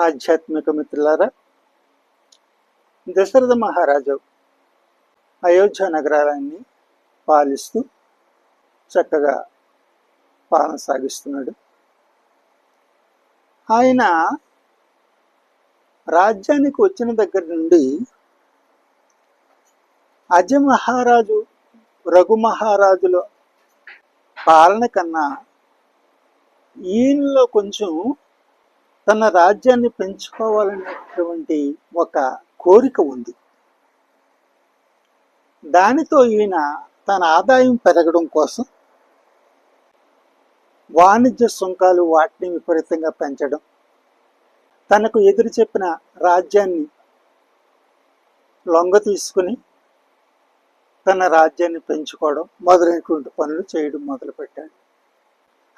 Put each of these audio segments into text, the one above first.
ఆధ్యాత్మిక మిత్రులారా దశరథ మహారాజు అయోధ్య నగరాలన్నీ పాలిస్తూ చక్కగా పాలన సాగిస్తున్నాడు. ఆయన రాజ్యానికి వచ్చిన దగ్గర నుండి అజ మహారాజు రఘు మహారాజుల పాలన కన్నా ఈయనలో కొంచెం తన రాజ్యాన్ని పెంచుకోవాలనేటువంటి ఒక కోరిక ఉంది. దానితో ఈయన తన ఆదాయం పెరగడం కోసం వాణిజ్య సుంకాలు వాటిని విపరీతంగా పెంచడం తనకు ఎదురు చెప్పిన రాజ్యాన్ని లొంగ తీసుకుని తన రాజ్యాన్ని పెంచుకోవడం మొదలైనటువంటి పనులు చేయడం మొదలుపెట్టాడు.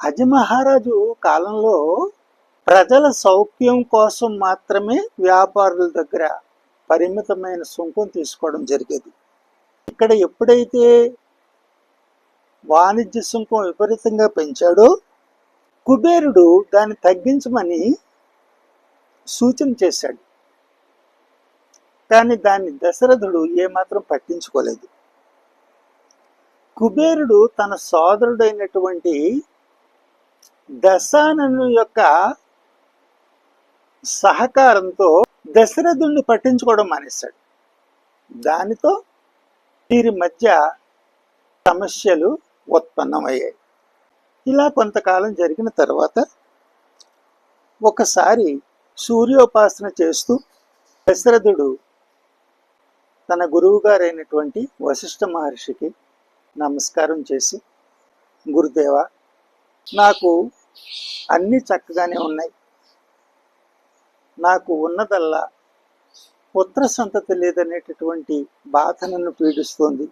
అజ మహారాజు కాలంలో ప్రజల సౌఖ్యం కోసం మాత్రమే వ్యాపారుల దగ్గర పరిమితమైన సుంకం తీసుకోవడం జరిగేది. ఇక్కడ ఎప్పుడైతే వాణిజ్య సుంకం విపరీతంగా పెంచాడో కుబేరుడు దాన్ని తగ్గించమని సూచన చేశాడు. కానీ దాన్ని దశరథుడు ఏమాత్రం పట్టించుకోలేదు. కుబేరుడు తన సోదరుడైనటువంటి దశానను యొక్క సహకారంతో దశరథుణ్ణి పట్టించుకోవడం మానేశాడు. దానితో వీరి మధ్య సమస్యలు ఉత్పన్నమయ్యాయి. ఇలా కొంతకాలం జరిగిన తర్వాత ఒకసారి సూర్యోపాసన చేస్తూ దశరథుడు తన గురువు గారైనటువంటి వశిష్ఠ మహర్షికి నమస్కారం చేసి గురుదేవ నాకు అన్నీ చక్కగానే ఉన్నాయి. నాకు ఉన్నదల్లా పుత్ర సంతతి లేదనేటటువంటి బాధ నన్ను పీడిస్తోంది.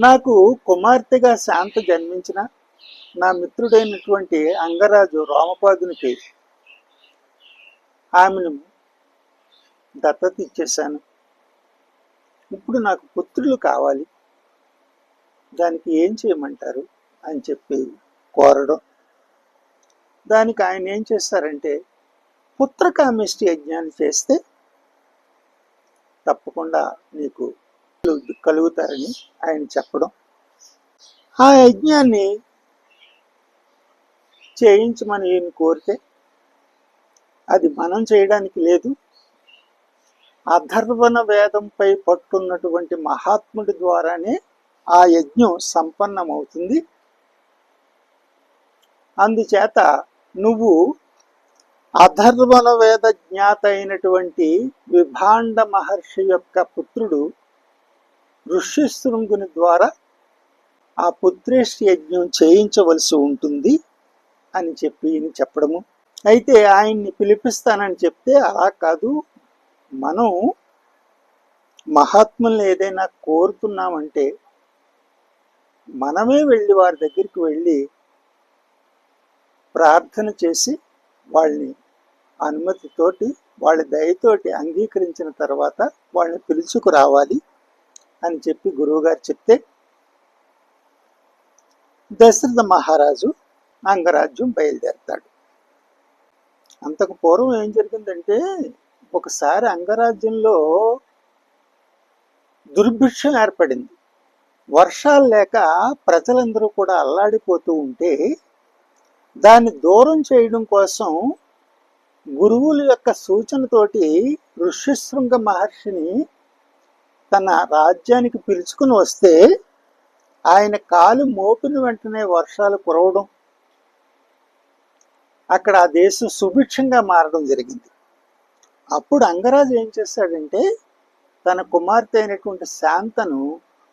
నాకు కుమార్తెగా శాంత జన్మించిన నా మిత్రుడైనటువంటి అంగరాజు రామపాదునికి ఆమెను దత్తత ఇచ్చేశాను ఇప్పుడు నాకు పుత్రులు కావాలి. దానికి ఏం చేయమంటారు? అని చెప్పి కోరడం. దానికి ఆయన ఏం చేస్తారంటే పుత్రకామిష్టి యజ్ఞాన్ని చేస్తే తప్పకుండా నీకు కలుగుతారని ఆయన చెప్పడం. ఆ యజ్ఞాన్ని చేయించమని ఈయన కోరితే అది మనం చేయడానికి లేదు. అధర్వణ వేదంపై పట్టున్నటువంటి మహాత్ముడి ద్వారానే ఆ యజ్ఞం సంపన్నమవుతుంది. అందుచేత నువ్వు అధర్వణ వేద జ్ఞాత అయినటువంటి విభాండ మహర్షి యొక్క పుత్రుడు ఋష్యశృంగుని ద్వారా ఆ పుత్రేష్ యజ్ఞం చేయించవలసి ఉంటుంది అని చెప్పి ఈయన చెప్పడము. అయితే ఆయన్ని పిలిపిస్తానని చెప్తే అలా కాదు. మనం మహాత్ముల్ని ఏదైనా కోరుతున్నామంటే మనమే వెళ్ళి వారి దగ్గరికి వెళ్ళి ప్రార్థన చేసి వాళ్ళని అనుమతితోటి వాళ్ళ దయతోటి అంగీకరించిన తర్వాత వాళ్ళని పిలుచుకురావాలి అని చెప్పి గురువుగారు చెప్తే దశరథ మహారాజు అంగరాజ్యం బయలుదేరతాడు. అంతకు పూర్వం ఏం జరిగిందంటే ఒకసారి అంగరాజ్యంలో దుర్భిక్షం ఏర్పడింది. వర్షాలు లేక ప్రజలందరూ కూడా అల్లాడిపోతూ ఉంటే దాన్ని దూరం చేయడం కోసం గురువుల యొక్క సూచనతోటి ఋష్యశృంగ మహర్షిని తన రాజ్యానికి పిలుచుకుని వస్తే ఆయన కాలు మోపిన వెంటనే వర్షాలు కురవడం అక్కడ ఆ దేశం సుభిక్షంగా మారడం జరిగింది. అప్పుడు అంగరాజు ఏం చేశాడంటే తన కుమార్తె అయినటువంటి శాంతను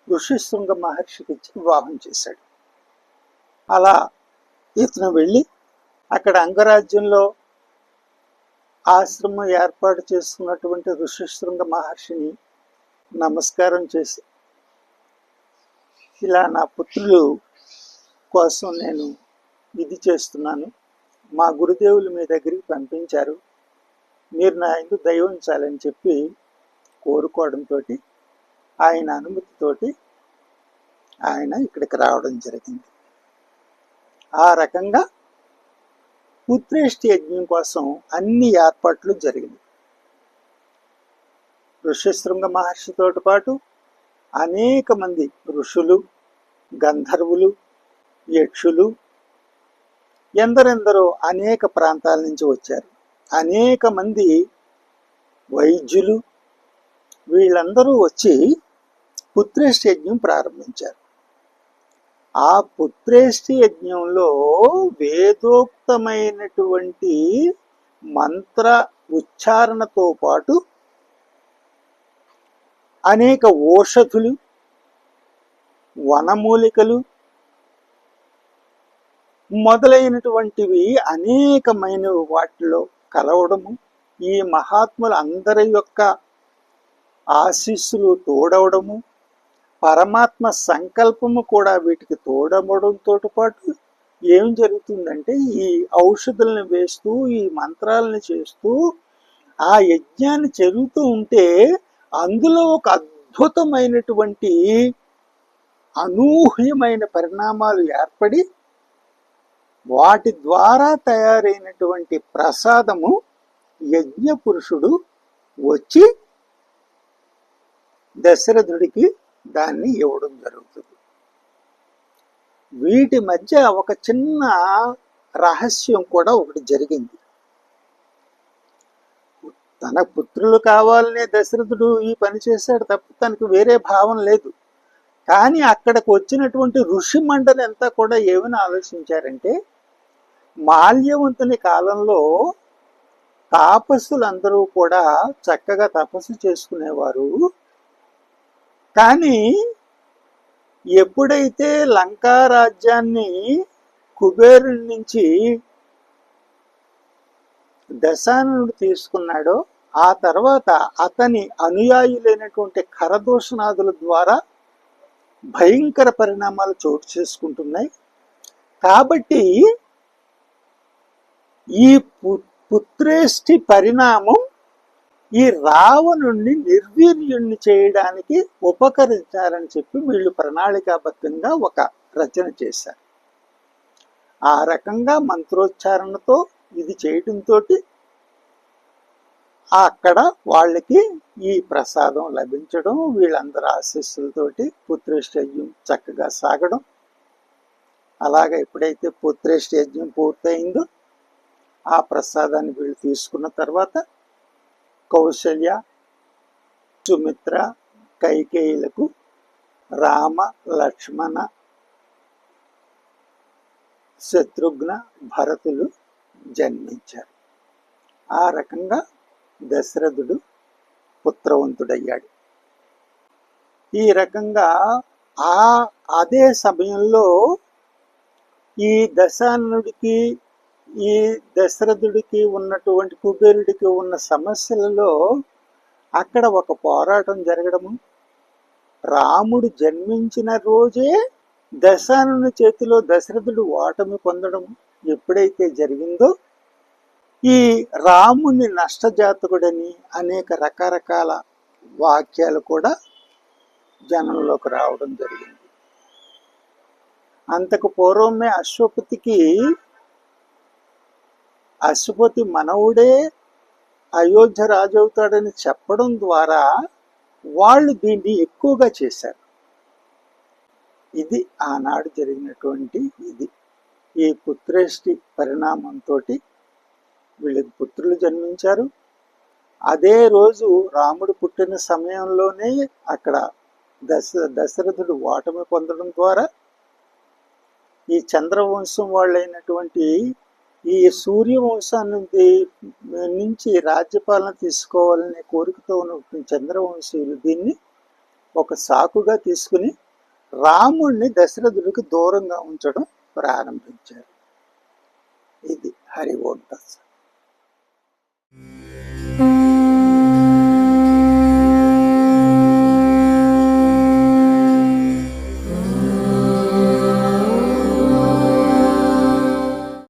ఋషిశృంగ మహర్షికి ఇచ్చి వివాహం చేశాడు. అలా ఇతను వెళ్ళి అక్కడ అంగరాజ్యంలో ఆశ్రమం ఏర్పాటు చేసుకున్నటువంటి ఋషిశృంగ మహర్షిని నమస్కారం చేసి ఇలా నా పుత్రులు కోసం నేను ఇది చేస్తున్నాను. మా గురుదేవులు మీ దగ్గరికి పంపించారు. మీరు నా ఇందు దయవించాలని ఉంచాలని చెప్పి కోరుకోవడంతో ఆయన అనుమతితోటి ఆయన ఇక్కడికి రావడం జరిగింది. ఆ రకంగా పుత్రేష్టి యజ్ఞం కోసం అన్ని ఏర్పాట్లు జరిగినాయి. ఋష్యశృంగ మహర్షితో పాటు అనేక మంది ఋషులు గంధర్వులు యక్షులు ఎందరెందరో అనేక ప్రాంతాల నుంచి వచ్చారు. అనేక మంది వైద్యులు వీళ్ళందరూ వచ్చి పుత్రేష్టి యజ్ఞం ప్రారంభించారు. ఆ పుత్రేష్టి యజ్ఞంలో వేదోక్తమైనటువంటి మంత్ర ఉచ్చారణతో పాటు అనేక ఓషధులు వనమూలికలు మొదలైనటువంటివి అనేకమైన వాటిలో కలవడము. ఈ మహాత్ములు అందరి యొక్క ఆశీస్సులు తోడవడము. పరమాత్మ సంకల్పము కూడా వీటికి తోడమడంతో పాటు ఏం జరుగుతుందంటే ఈ ఔషధులను వేస్తూ ఈ మంత్రాలను చేస్తూ ఆ యజ్ఞాన్ని జరుగుతూ ఉంటే అందులో ఒక అద్భుతమైనటువంటి అనూహ్యమైన పరిణామాలు ఏర్పడి వాటి ద్వారా తయారైనటువంటి ప్రసాదము యజ్ఞ పురుషుడు వచ్చి దశరథుడికి దాన్ని ఇవ్వడం జరుగుతుంది. వీటి మధ్య ఒక చిన్న రహస్యం కూడా ఒకటి జరిగింది. తన పుత్రులు కావాలనే దశరథుడు ఈ పని చేశాడు తప్ప తనకు వేరే భావం లేదు. కానీ అక్కడికి వచ్చినటువంటి ఋషి మండలి అంతా కూడా ఏమని ఆలోచించారంటే మాల్యవంతుని కాలంలో తాపస్సులందరూ కూడా చక్కగా తపస్సు చేసుకునేవారు. కానీ ఎప్పుడైతే లంకా రాజ్యాన్ని కుబేరుడి నుంచి దశానుడు తీసుకున్నాడో ఆ తర్వాత అతని అనుయాయులైనటువంటి ఖరదోషనాథుల ద్వారా భయంకర పరిణామాలు చోటు చేసుకుంటున్నాయి. కాబట్టి ఈ పు- పుత్రేష్టి పరిణామం ఈ రావణుణ్ణి నిర్వీర్యుణ్ణి చేయడానికి ఉపకరించారని చెప్పి వీళ్ళు ప్రణాళికాబద్ధంగా ఒక రచన చేశారు. ఆ రకంగా మంత్రోచ్చారణతో ఇది చేయడంతో అక్కడ వాళ్ళకి ఈ ప్రసాదం లభించడం వీళ్ళందరి ఆశీస్సులతోటి పుత్రేష్టయజ్ఞం చక్కగా సాగడం. అలాగ ఎప్పుడైతే పుత్రేష్టయజ్ఞం పూర్తయిందో ఆ ప్రసాదాన్ని వీళ్ళు తీసుకున్న తర్వాత కౌశల్య సుమిత్ర కైకేయులకు రామ లక్ష్మణ శత్రుఘ్న భరతులు జన్మించారు. ఆ రకంగా దశరథుడు పుత్రవంతుడయ్యాడు. ఈ రకంగా ఆ అదే సమయంలో ఈ దశానుడికి ఈ దశరథుడికి ఉన్నటువంటి కుబేరుడికి ఉన్న సమస్యలలో అక్కడ ఒక పోరాటం జరగడము. రాముడు జన్మించిన రోజే దశానుని చేతిలో దశరథుడు ఓటమి పొందడం ఎప్పుడైతే జరిగిందో ఈ రాముని నష్టజాతకుడని అనేక రకరకాల వాక్యాలు కూడా జనంలోకి రావడం జరిగింది. అంతకు పూర్వమే అశ్వపతికి అశుపతి మనవుడే అయోధ్య రాజు అవుతాడని చెప్పడం ద్వారా వాళ్ళు దీన్ని ఎక్కువగా చేశారు. ఇది ఆనాడు జరిగినటువంటి ఇది. ఈ పుత్రేష్టి పరిణామంతో వీళ్ళకి పుత్రులు జన్మించారు. అదే రోజు రాముడు పుట్టిన సమయంలోనే అక్కడ దశ దశరథుడు ఓటమి పొందడం ద్వారా ఈ చంద్రవంశం వాళ్ళైనటువంటి ఈ సూర్యవంశాన్ని నుంచి రాజ్యపాలన తీసుకోవాలనే కోరికతో ఉన్న చంద్రవంశీయులు దీన్ని ఒక సాకుగా తీసుకుని రాముణ్ణి దశరథుడికి దూరంగా ఉంచడం ప్రారంభించారు. ఇది హరి ఓం